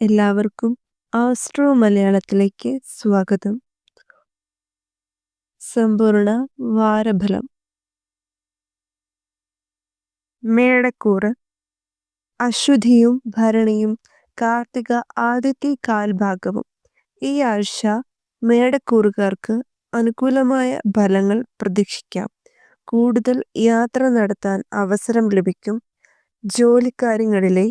എല്ലാവർക്കും ആസ്ട്രോ മലയാളത്തിലേക്ക് സ്വാഗതം. സമ്പൂർണ വാരഫലം. മേടക്കൂറ്. അശ്വതിയും ഭരണിയും കാർത്തിക ആദ്യത്തെ കാൽഭാഗവും. ഈ ആഴ്ച മേടക്കൂറുകാർക്ക് അനുകൂലമായ ഫലങ്ങൾ പ്രതീക്ഷിക്കാം. കൂടുതൽ യാത്ര നടത്താൻ അവസരം ലഭിക്കും. ജോലിക്കാര്യങ്ങളിലെ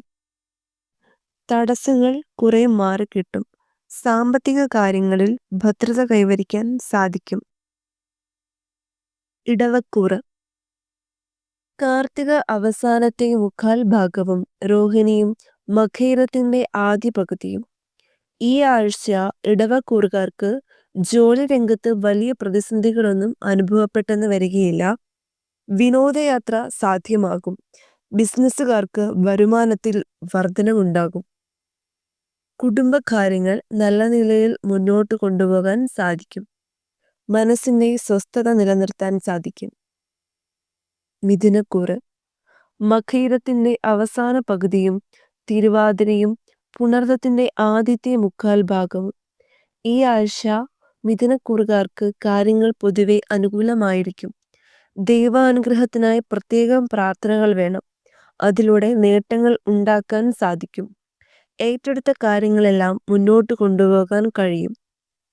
തടസ്സങ്ങൾ കുറെ മാറിക്കിട്ടും സാമ്പത്തിക കാര്യങ്ങളിൽ ഭദ്രത കൈവരിക്കാൻ സാധിക്കും. ഇടവക്കൂറ്. കാർത്തിക അവസാനത്തെ മുക്കാൽ ഭാഗവും രോഹിണിയും മഖീരത്തിന്റെ ആദ്യ പകുതിയും. ഈ ആഴ്ച ഇടവക്കൂറുകാർക്ക് ജോലി രംഗത്ത് വലിയ പ്രതിസന്ധികളൊന്നും അനുഭവപ്പെട്ടെന്ന് വരികയില്ല. വിനോദയാത്ര സാധ്യമാകും. ബിസിനസ്സുകാർക്ക് വരുമാനത്തിൽ വർധനവുണ്ടാകും. കുടുംബകാര്യങ്ങൾ നല്ല നിലയിൽ മുന്നോട്ട് കൊണ്ടുപോകാൻ സാധിക്കും. മനസ്സിന്റെ സ്വസ്ഥത നിലനിർത്താൻ സാധിക്കും. മിഥുനക്കൂറ്. മഖീരത്തിന്റെ അവസാന പകുതിയും തിരുവാതിരയും പുണർദത്തിന്റെ ആദ്യത്തെ മുക്കാൽ ഭാഗവും. ഈ ആഴ്ച മിഥുനക്കൂറുകാർക്ക് കാര്യങ്ങൾ പൊതുവെ അനുകൂലമായിരിക്കും. ദൈവാനുഗ്രഹത്തിനായി പ്രത്യേകം പ്രാർത്ഥനകൾ വേണം. അതിലൂടെ നേട്ടങ്ങൾ ഉണ്ടാക്കാൻ സാധിക്കും. ഏറ്റെടുത്ത കാര്യങ്ങളെല്ലാം മുന്നോട്ട് കൊണ്ടുപോകാൻ കഴിയും.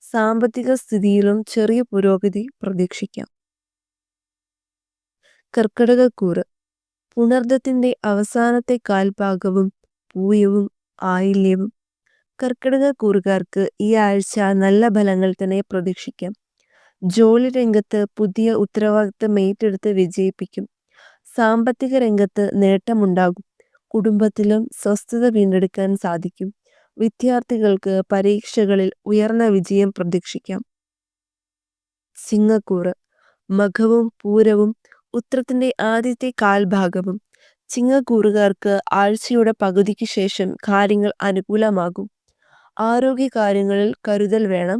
സാമ്പത്തിക സ്ഥിതിയിലും ചെറിയ പുരോഗതി പ്രതീക്ഷിക്കാം. കർക്കിടകക്കൂറ് പുണർദത്തിന്റെ അവസാനത്തെ കാൽഭാഗവും പൂയവും ആയില്യവും. കർക്കിടകക്കൂറുകാർക്ക് ഈ ആഴ്ച നല്ല ഫലങ്ങൾ തന്നെ പ്രതീക്ഷിക്കാം. ജോലി രംഗത്ത് പുതിയ ഉത്തരവാദിത്തം ഏറ്റെടുത്ത് വിജയിപ്പിക്കും. സാമ്പത്തിക രംഗത്ത് നേട്ടമുണ്ടാകും. കുടുംബത്തിലും സ്വസ്ഥത വീണ്ടെടുക്കാൻ സാധിക്കും. വിദ്യാർത്ഥികൾക്ക് പരീക്ഷകളിൽ ഉയർന്ന വിജയം പ്രതീക്ഷിക്കാം. സിംഗക്കൂറ് മഖവും പൂരവും ഉത്രത്തിന്റെ ആദ്യത്തെ കാൽഭാഗവും. ചിങ്ങക്കൂറുകാർക്ക് ആഴ്ചയുടെ പകുതിക്ക് ശേഷം കാര്യങ്ങൾ അനുകൂലമാകും. ആരോഗ്യ കാര്യങ്ങളിൽ കരുതൽ വേണം.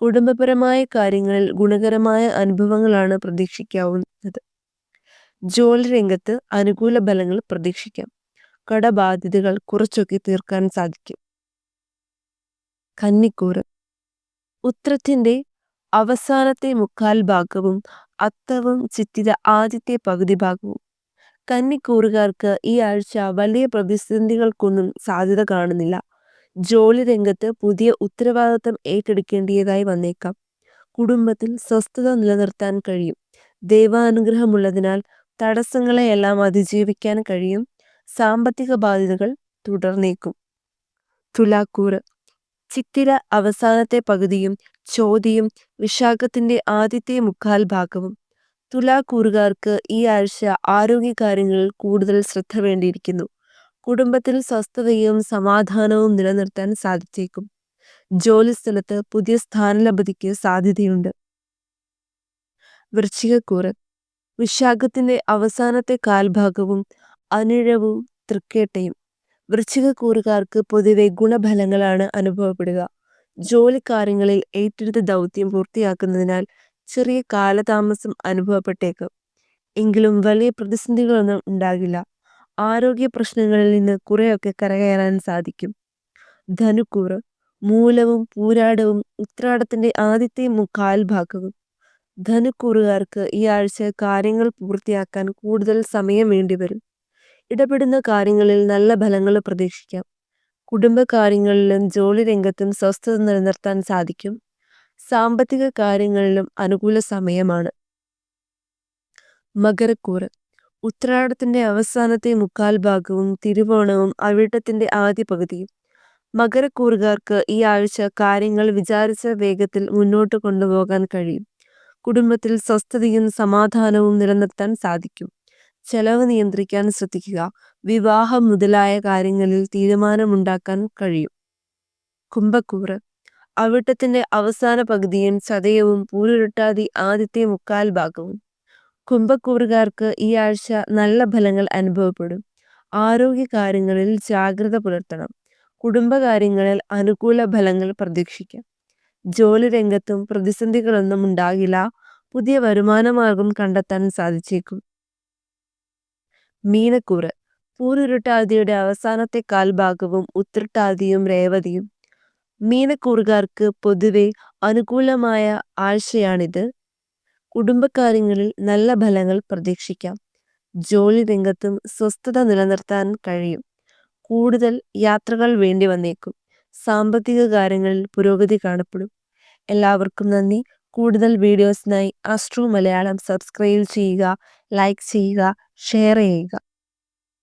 കുടുംബപരമായ കാര്യങ്ങളിൽ ഗുണകരമായ അനുഭവങ്ങളാണ് പ്രതീക്ഷിക്കാവുന്നത്. ജോലി രംഗത്ത് അനുകൂല ഫലങ്ങൾ പ്രതീക്ഷിക്കാം. കടബാധ്യതകൾ കുറച്ചൊക്കെ തീർക്കാൻ സാധിക്കും. കന്നിക്കൂറ്. ഉത്രത്തിന്റെ അവസാനത്തെ മുക്കാൽ ഭാഗവും അത്തവും ചിത്തിര ആദ്യത്തെ പകുതി ഭാഗവും. കന്നിക്കൂറുകാർക്ക് ഈ ആഴ്ച വലിയ പ്രതിസന്ധികൾക്കൊന്നും സാധ്യത കാണുന്നില്ല. ജോലി രംഗത്ത് പുതിയ ഉത്തരവാദിത്തം ഏറ്റെടുക്കേണ്ടിയതായി വന്നേക്കാം. കുടുംബത്തിൽ സ്വസ്ഥത നിലനിർത്താൻ കഴിയും. ദൈവാനുഗ്രഹമുള്ളതിനാൽ തടസ്സങ്ങളെയെല്ലാം അതിജീവിക്കാൻ കഴിയും. സാമ്പത്തിക ബാധ്യതകൾ തുടർന്നേക്കും. തുലാക്കൂറ്. ചിത്തിര അവസാനത്തെ പകുതിയും ചോതിയും വിശാഖത്തിന്റെ ആദ്യത്തെ മുക്കാൽ ഭാഗവും. തുലാക്കൂറുകാർക്ക് ഈ ആഴ്ച ആരോഗ്യകാര്യങ്ങളിൽ കൂടുതൽ ശ്രദ്ധ വേണ്ടിയിരിക്കുന്നു. കുടുംബത്തിൽ സ്വസ്ഥതയും സമാധാനവും നിലനിർത്താൻ സാധിച്ചേക്കും. ജോലിസ്ഥലത്ത് പുതിയ സ്ഥാനലബ്ധിക്ക് സാധ്യതയുണ്ട്. വൃശ്ചികക്കൂറ്. വിശാഖത്തിന്റെ അവസാനത്തെ കാൽഭാഗവും അനിഴവും തൃക്കേട്ടയും. വൃശ്ചികക്കൂറുകാർക്ക് പൊതുവെ ഗുണഫലങ്ങളാണ് അനുഭവപ്പെടുക. ജോലിക്കാര്യങ്ങളിൽ ഏറ്റെടുത്ത ദൗത്യം പൂർത്തിയാക്കുന്നതിനാൽ ചെറിയ കാലതാമസം അനുഭവപ്പെട്ടേക്കും. എങ്കിലും വലിയ പ്രതിസന്ധികളൊന്നും ഉണ്ടാകില്ല. ആരോഗ്യ പ്രശ്നങ്ങളിൽ നിന്ന് കുറെയൊക്കെ കരകയറാൻ സാധിക്കും. ധനുക്കൂറ് മൂലവും പൂരാടവും ഉത്രാടത്തിന്റെ ആദ്യത്തെ മുക്കാൽ ഭാഗവും. ധനുക്കൂറുകാർക്ക് ഈ ആഴ്ച കാര്യങ്ങൾ പൂർത്തിയാക്കാൻ കൂടുതൽ സമയം വേണ്ടിവരും. ഇടപെടുന്ന കാര്യങ്ങളിൽ നല്ല ഫലങ്ങൾ പ്രതീക്ഷിക്കാം. കുടുംബകാര്യങ്ങളിലും ജോലി രംഗത്തും സ്വസ്ഥത നിലനിർത്താൻ സാധിക്കും. സാമ്പത്തിക കാര്യങ്ങളിലും അനുകൂല സമയമാണ്. മകരക്കൂറ്. ഉത്രാടത്തിന്റെ അവസാനത്തെ മുക്കാൽ ഭാഗവും തിരുവോണവും അവിട്ടത്തിന്റെ ആദ്യ പകുതിയും. മകരക്കൂറുകാർക്ക് ഈ ആഴ്ച കാര്യങ്ങൾ വിചാരിച്ച വേഗത്തിൽ മുന്നോട്ട് കൊണ്ടുപോകാൻ കഴിയും. കുടുംബത്തിൽ സ്വസ്ഥതയും സമാധാനവും നിലനിർത്താൻ സാധിക്കും. ചെലവ് നിയന്ത്രിക്കാൻ ശ്രദ്ധിക്കുക. വിവാഹം മുതലായ കാര്യങ്ങളിൽ തീരുമാനമുണ്ടാക്കാൻ കഴിയും. കുംഭക്കൂറ്. അവിട്ടത്തിന്റെ അവസാന പകുതിയും ചതയവും പൂരുരുട്ടാതി ആദ്യത്തെ മുക്കാൽ ഭാഗവും. കുംഭക്കൂറുകാർക്ക് ഈ ആഴ്ച നല്ല ഫലങ്ങൾ അനുഭവപ്പെടും. ആരോഗ്യ കാര്യങ്ങളിൽ ജാഗ്രത പുലർത്തണം. കുടുംബകാര്യങ്ങളിൽ അനുകൂല ഫലങ്ങൾ പ്രതീക്ഷിക്കാം. ജോലി രംഗത്തും പ്രതിസന്ധികളൊന്നും ഉണ്ടാകില്ല. പുതിയ വരുമാനമാർഗം കണ്ടെത്താൻ സാധിച്ചേക്കും. മീനക്കൂറ്. പൂരുരുട്ടാതിയുടെ അവസാനത്തെ കാൽഭാഗവും ഉത്രട്ടാതിയും രേവതിയും. മീനക്കൂറുകാർക്ക് പൊതുവെ അനുകൂലമായ ആഴ്ചയാണിത്. കുടുംബകാര്യങ്ങളിൽ നല്ല ഫലങ്ങൾ പ്രതീക്ഷിക്കാം. ജോലി രംഗത്തും സ്വസ്ഥത നിലനിർത്താൻ കഴിയും. കൂടുതൽ യാത്രകൾ വേണ്ടി വന്നേക്കും. സാമ്പത്തിക കാര്യങ്ങളിൽ പുരോഗതി കാണപ്പെടും. എല്ലാവർക്കും നന്ദി. കൂടുതൽ വീഡിയോസിനായി അസ്ട്രോ മലയാളം സബ്സ്ക്രൈബ് ചെയ്യുക ലൈക്ക് ചെയ്യുക ഷെയർ ചെയ്യുക.